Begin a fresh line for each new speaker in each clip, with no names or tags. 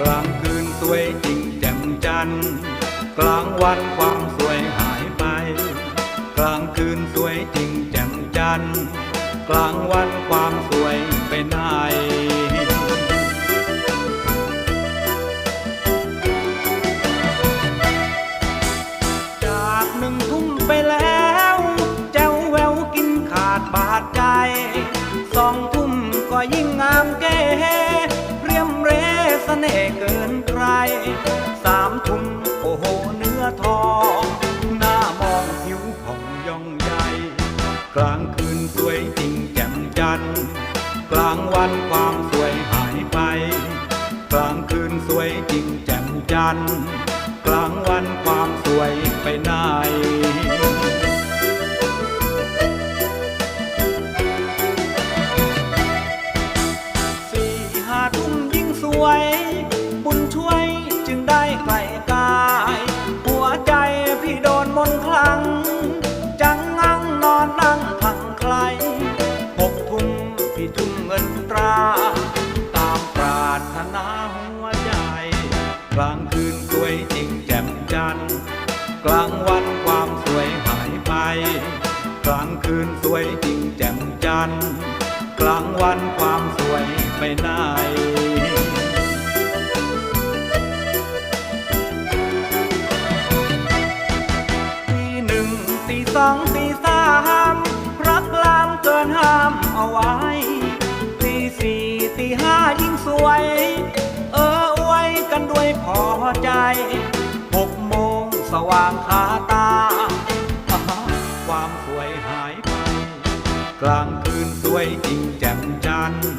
กลางคืนสวยจริงแจ่มจันทร์กลางวันความสวยหายไป กลางคืนสวยจริงแจ่มจันทร์กลางวัน เสน่ห์เกินใคร สามทุ่มโอ้โหเนื้อทองหน้ามองผิวผ่องย่องใหญ่ กลางคืนสวยจริงแจ่มจันทร์กลางวันความสวยหายไป กลางคืนสวยจริงแจ่มจันทร์ นาหัวใจ กลางคืนสวยจริงแจ่มจันทร์กลางวันความสวยหายไป กลางคืนสวยจริงแจ่มจันทร์กลางวันความสวยไปไหนตีหนึ่งตีสองตีสามรักลามเกินห้ามเอาไว้ ห้ายิ่งสวย เอออวยกันด้วยพอใจหกโมงสว่างคาตาอ่าฮะความสวยหายไป กลางคืนสวยจริงแจ่มจันทร์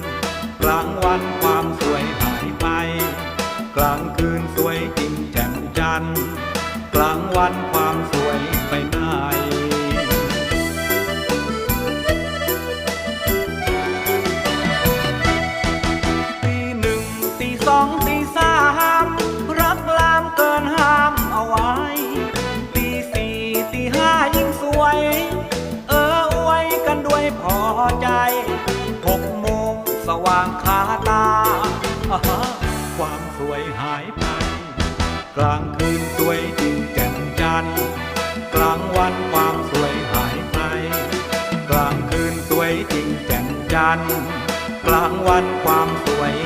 กลางวันความสวยหายไป กลางคืนสวยจริง ใจหกโมงสว่างคาตา ความสวยหายไป กลางคืนสวยจริงแจ่มจันทร์กลางวันความสวยหายไป กลางคืนสวยจริงแจ่มจันทร์กลางวันความสวย